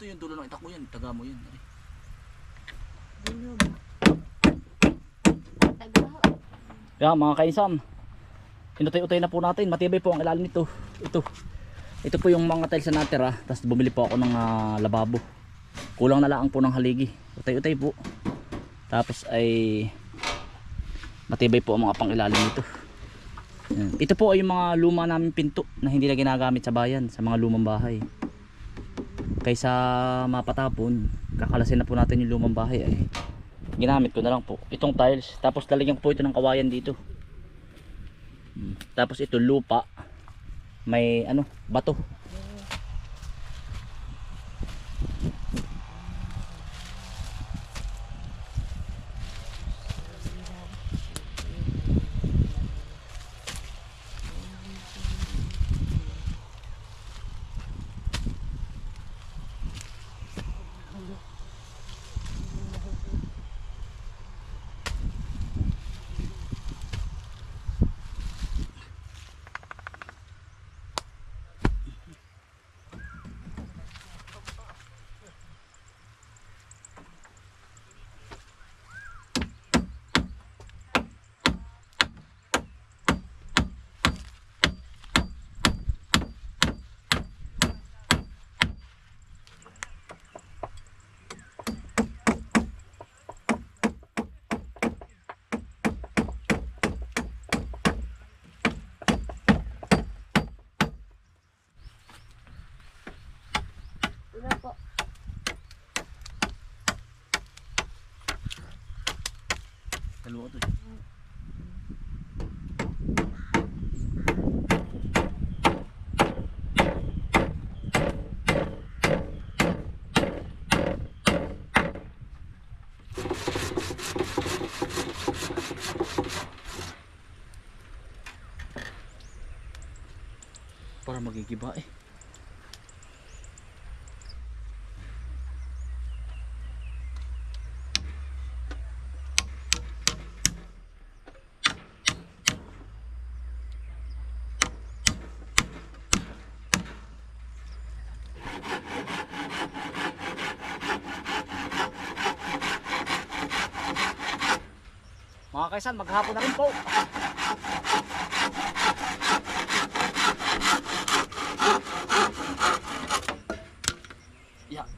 to yung dulo ng itak mo yan. Taga mo yan. Ari. Bilog. Tagaho. Kaya mga kainsan, inutay-utay na po natin. Matibay po ang ilalim nito. Ito. Ito po yung mga tiles na natira. Tapos bumili po ako ng ah, lababo. Kulang na lang po ng haligi. Utay-utay po. Tapos ay matibay po ang mga pang ilalim nito. Yan. Ito po ay yung mga luma namin pinto na hindi na ginagamit sa bayan, sa mga lumang bahay. Kaysa mapatapon, kakalasin na po natin yung lumang bahay ay ginamit ko na lang po itong tiles tapos lalagyan ko po ito ng kawayan dito Hmm. tapos ito lupa may ano bato Wala po. dalawa to para magigiba eh Mga kaisan, maghapon na rin po. Yeah.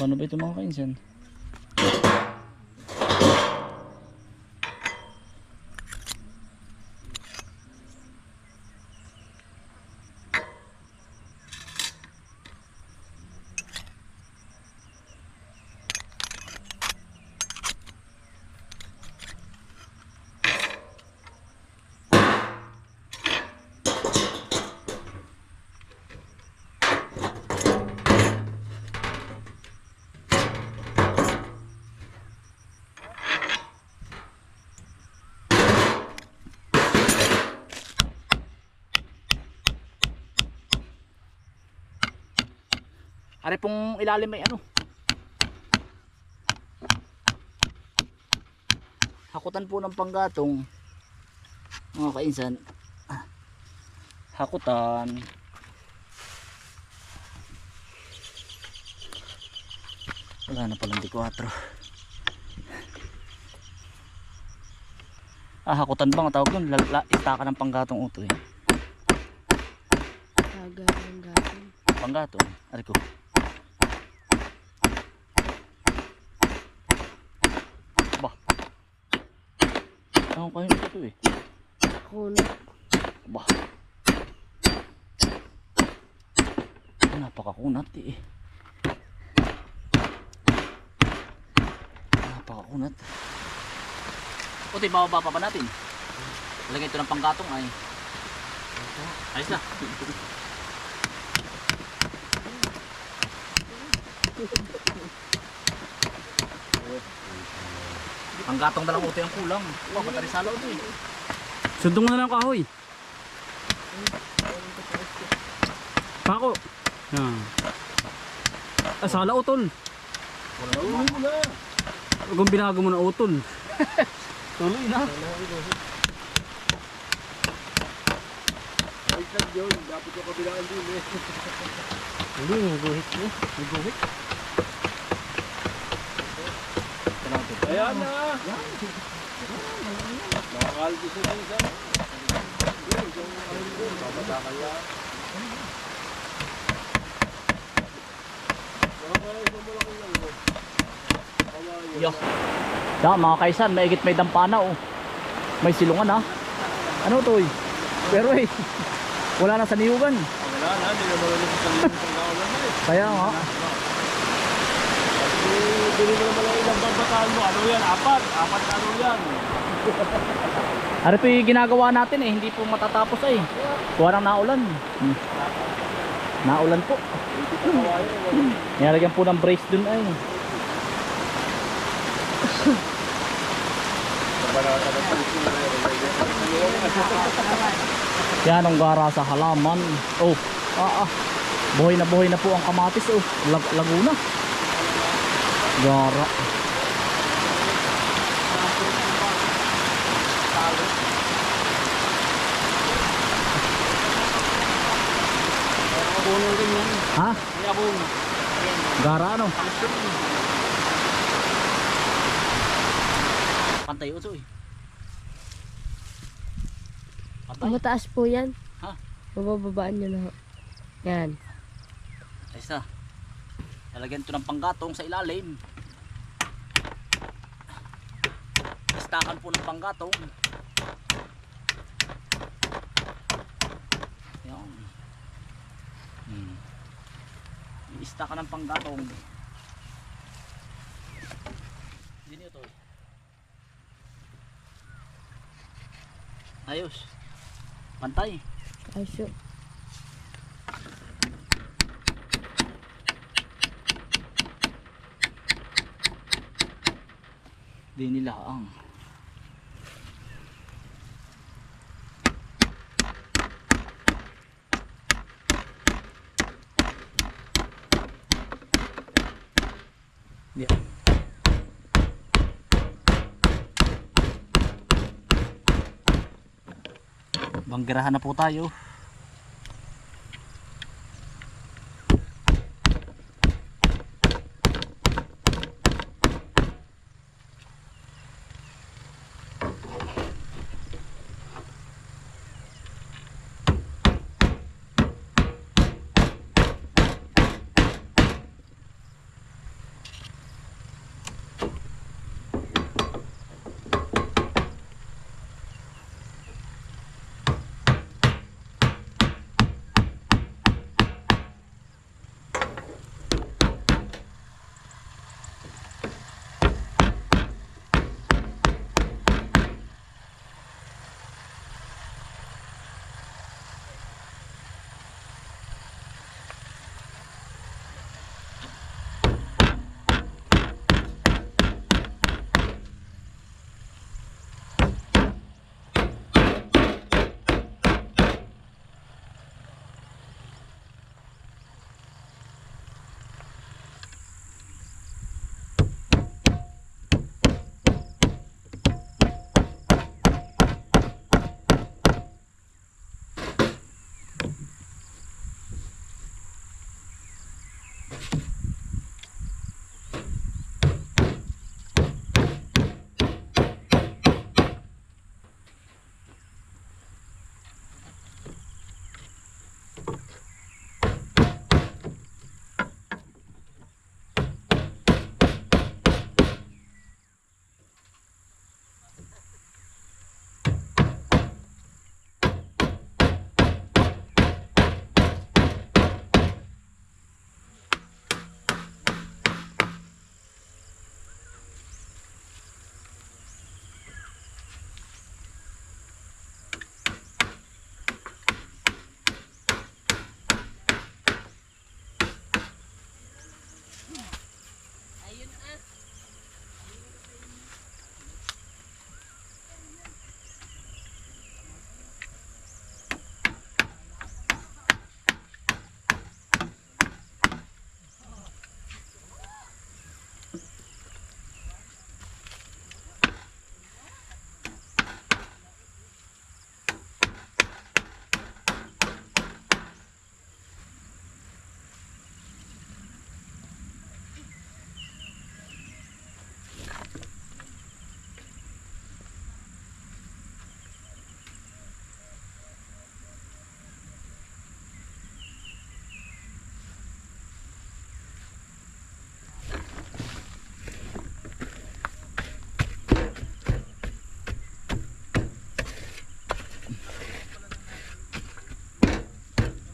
Paano ba ito mga kaisan? Are pong ilalim may ano. Hakutan po ng panggatong. Mga kainsan. Hakutan. Wala na palang di 4. Ah, hakutan ba ang tawag doon? Lala, itaka ng panggatong uto eh. Taga ng gatong. Panggatong. Ari ko. Ba. Ano kayo nito to eh? Kuno. Ba. Napakakunat eh. Napakakunat. Puti, bababa pa ba natin? Lagyan ito ng panggatong ay. Ayos na. Panggatong na lang uto yung kulang. Wah, matarisalo ito eh. Sundong mo na lang kahoy. Pako. Yan. Ah, sala utol. Kung binago mo na utol. Tuloy na. Hindi, may guhit mo. May Ayan na. Nakakalbi sa isa. Yo. Da, mga kaisan, maigit may dampana oh. May silungan ha. Ano to eh? Pero eh, wala na sa niyugan. Wala na, hindi na marunong sa eh. Kaya nga. Bili mo naman ang ilang babataan mo. Ano yan? Apat. Apat na ano yan. Ano po yung ginagawa natin eh, hindi po matatapos eh. Kuha ng naulan. Naulan po. Nilagyan po ng brace dun ay. Yan ang gara sa halaman. Oh, ah, ah. Buhay na buhay na po ang kamatis oh. Lag Laguna. Gara. Ha? Gara ano? Pantay uso eh. Pantay. Mataas po yan. Ha? Babababaan nyo na. Yan. Ayos na. Lalagyan ito ng panggatong sa ilalim. Istakan po ng panggatong. Yan. Hmm. Iistakan ng panggatong. Hindi niyo to. Ayos. Pantay. Ayos Di nila ang. Yeah. Banggirahan na po tayo.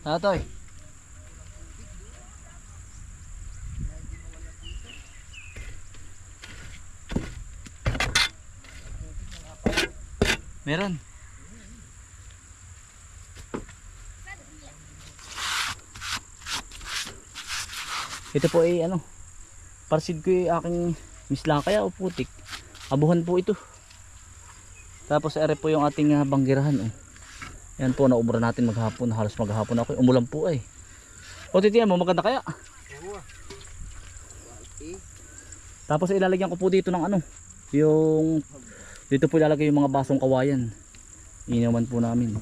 Tatoy. Meron. Ito po ay ano, parsid ko yung aking mislakaya o putik. Abuhan po ito. Tapos ere po yung ating uh, banggirahan. Oh. Yan po, naubra natin maghapon. Halos maghapon ako. Umulan po ay. O titiyan mo, maganda kaya. Tapos ilalagyan ko po dito ng ano, yung dito po ilalagay yung mga basong kawayan. Iniwan po namin.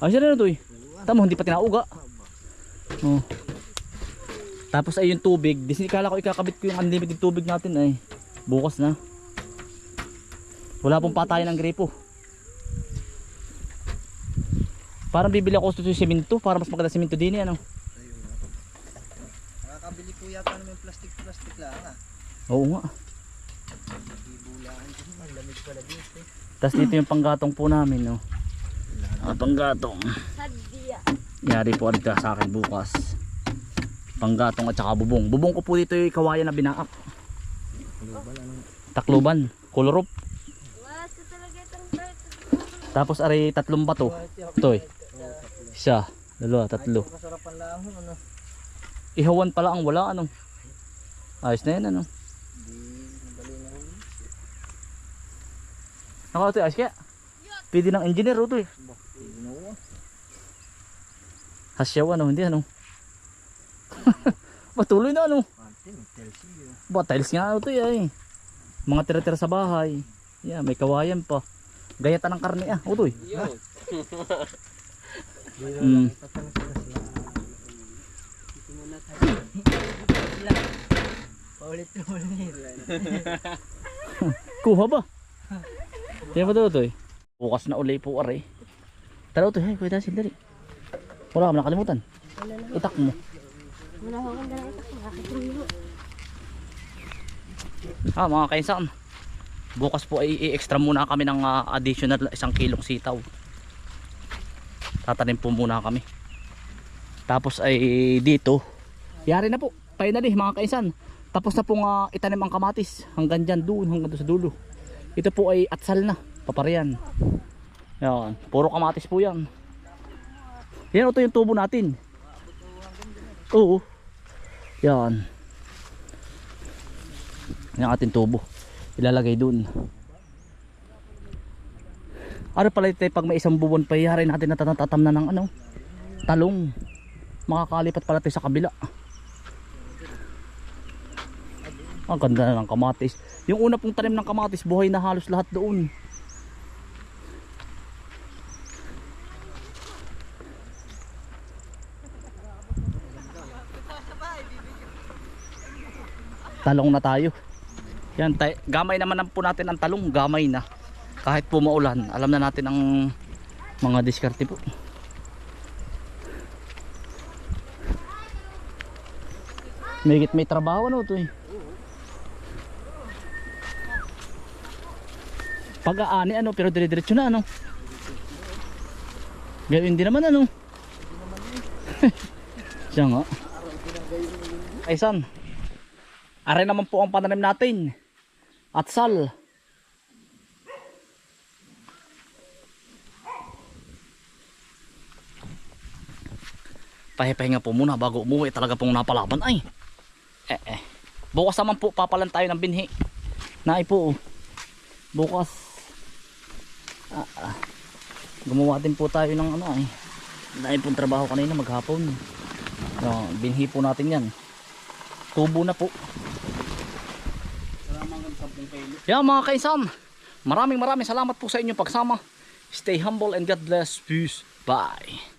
Ayos na rin ito eh. Tama, hindi pa tinauga. Oh. Tapos ay yung tubig, di kala ko ikakabit ko yung unlimited tubig natin ay bukas na. Wala pong patayan ng gripo. Parang bibili ako sa simento para mas maganda simento din eh, ano. Nakakabili po yata naman plastic-plastic lang ah. Oo nga. Ibulahan ko naman, lamig pala dito. Tapos dito yung panggatong po namin, no. Ah, panggatong. Sadya. Yari po dito sa akin bukas. Panggatong at saka bubong. Bubong ko po dito yung kawayan na binaak. Takluban, kolorop. Wasa talaga itong Tapos aray tatlong bato. Ito eh. Isa, dalawa, tatlo. Kasarapan lang ho, ano. Ihawan pala ang wala ano. Ayos na yan ano. Hindi, madali na ho. Naka ito ayos kaya. Pwede ng engineer ito eh. Hindi na ho. Hasyaw ano, hindi ano. Patuloy na ano. Yun. Ba, tiles nga ito eh. Mga tira-tira sa bahay. Yeah, may kawayan pa. Gayata ng karne ah. Utoy. Mm. Kuha ba? Kaya ba ito eh? Bukas na uli po aray. Tara ito eh, kuya Dasil dali. Wala ka mo nakalimutan. Itak mo. Wala akong ganda na ito. Nakakitulo. Ah mga kainsan. Bukas po ay i-extra muna kami ng ah, additional isang kilong sitaw. Tatanim po muna kami. Tapos ay dito. Yari na po. Finally mga kainsan. Tapos na pong ah, itanim ang kamatis. Hanggang dyan doon, hanggang doon sa dulo. Ito po ay atsal na. Paparian. Yan. Puro kamatis po yan. Yan ito yung tubo natin. Oo. Yan. Ang ating tubo. Ilalagay dun. Ano pala ito pag may isang buwan pa yari natin natatatam na ng ano? Talong. Makakalipat pala tayo sa kabila. Ang ganda na ng kamatis. Yung una pong tanim ng kamatis, buhay na halos lahat doon. Talong na tayo. Yan, tay- gamay naman po natin ang talong, gamay na. Kahit po maulan, alam na natin ang mga diskarte po. May may trabaho ano to eh. Pag-aani ano pero dire-diretso na ano. Gawin din naman ano. Siya nga. Ay san. Are naman po ang pananim natin. At sal. Pahipahinga po muna bago umuwi talaga pong napalaban ay. Eh eh. Bukas naman po papalan tayo ng binhi. Nai po. Bukas. Ah, ah. Gumawa din po tayo ng ano ay. Dahil pong trabaho kanina maghapon. No, binhi po natin yan. Tubo na po. Yeah mga kaisan, maraming maraming salamat po sa inyong pagsama. Stay humble and God bless. Peace. Bye.